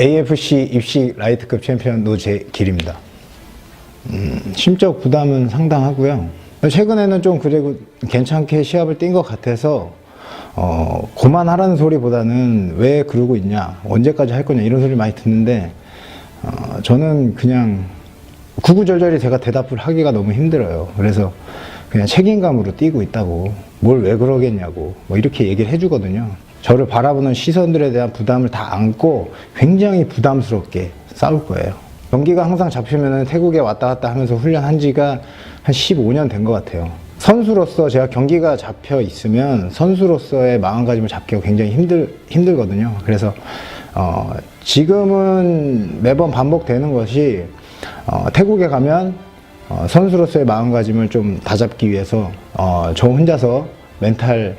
AFC 입시 라이트급 챔피언 노재길입니다. 음, 심적 부담은 상당하고요. 최근에는 좀 그래도 괜찮게 시합을 뛴 것 같아서 어, 그만하라는 소리보다는 왜 그러고 있냐, 언제까지 할 거냐 이런 소리 많이 듣는데 어, 저는 그냥 구구절절히 제가 대답을 하기가 너무 힘들어요. 그래서 그냥 책임감으로 뛰고 있다고 뭘 왜 그러겠냐고 뭐 이렇게 얘기를 해주거든요. 저를 바라보는 시선들에 대한 부담을 다 안고 굉장히 부담스럽게 싸울 거예요. 경기가 항상 잡히면 태국에 왔다 갔다 하면서 훈련한 지가 한 15년 된 것 같아요. 선수로서 제가 경기가 잡혀 있으면 선수로서의 마음가짐을 잡기가 굉장히 힘들, 힘들거든요. 그래서, 어, 지금은 매번 반복되는 것이, 어, 태국에 가면, 어, 선수로서의 마음가짐을 좀 다잡기 위해서, 어, 저 혼자서 멘탈을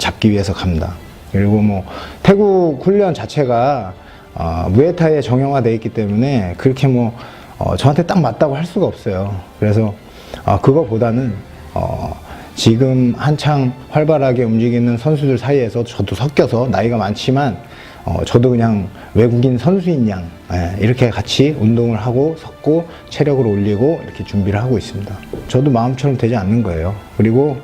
잡기 위해서 갑니다. 그리고 뭐, 태국 훈련 자체가, 어, 무에타이에 정형화되어 있기 때문에 그렇게 뭐, 어, 저한테 딱 맞다고 할 수가 없어요. 그래서, 어, 그거보다는, 어, 지금 한창 활발하게 움직이는 선수들 사이에서 저도 섞여서 나이가 많지만 어, 저도 그냥 외국인 선수인 양 예, 이렇게 같이 운동을 하고 섞고 체력을 올리고 이렇게 준비를 하고 있습니다. 저도 마음처럼 되지 않는 거예요. 그리고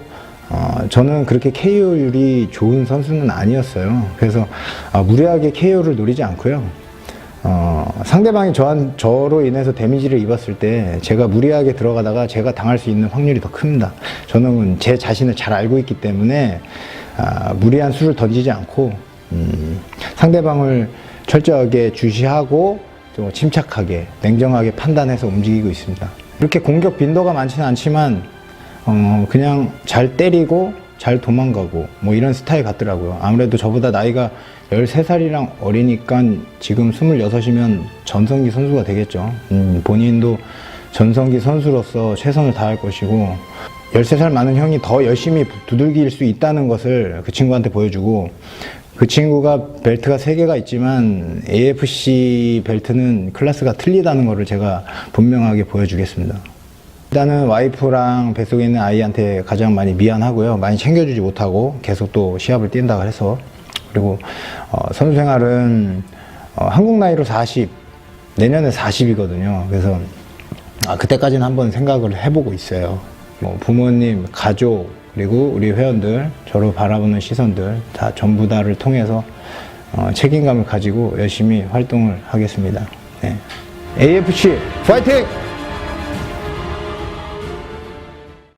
어, 저는 그렇게 KO율이 좋은 선수는 아니었어요. 그래서 아, 무리하게 KO를 노리지 않고요. 어, 상대방이 저한, 저로 인해서 데미지를 입었을 때 제가 무리하게 들어가다가 제가 당할 수 있는 확률이 더 큽니다. 저는 제 자신을 잘 알고 있기 때문에 아, 무리한 수를 던지지 않고 음, 상대방을 철저하게 주시하고 좀 침착하게 냉정하게 판단해서 움직이고 있습니다. 이렇게 공격 빈도가 많지는 않지만 어, 그냥 잘 때리고 잘 도망가고 뭐 이런 스타일 같더라고요. 아무래도 저보다 나이가 13살이랑 어리니까 지금 26이면 전성기 선수가 되겠죠. 음, 본인도 전성기 선수로서 최선을 다할 것이고 13살 많은 형이 더 열심히 두들길 수 있다는 것을 그 친구한테 보여주고 그 친구가 벨트가 3개가 있지만 AFC 벨트는 클래스가 틀리다는 것을 제가 분명하게 보여주겠습니다. 일단은 와이프랑 뱃속에 있는 아이한테 가장 많이 미안하고요. 많이 챙겨주지 못하고 계속 또 시합을 뛴다고 해서. 그리고 어, 선수 생활은 어, 한국 나이로 40, 내년에 40이거든요. 그래서 아, 그때까지는 한번 생각을 해보고 있어요. 뭐 부모님, 가족, 그리고 우리 회원들, 저를 바라보는 시선들 다 전부 다를 통해서 어, 책임감을 가지고 열심히 활동을 하겠습니다. 네. AFC 파이팅!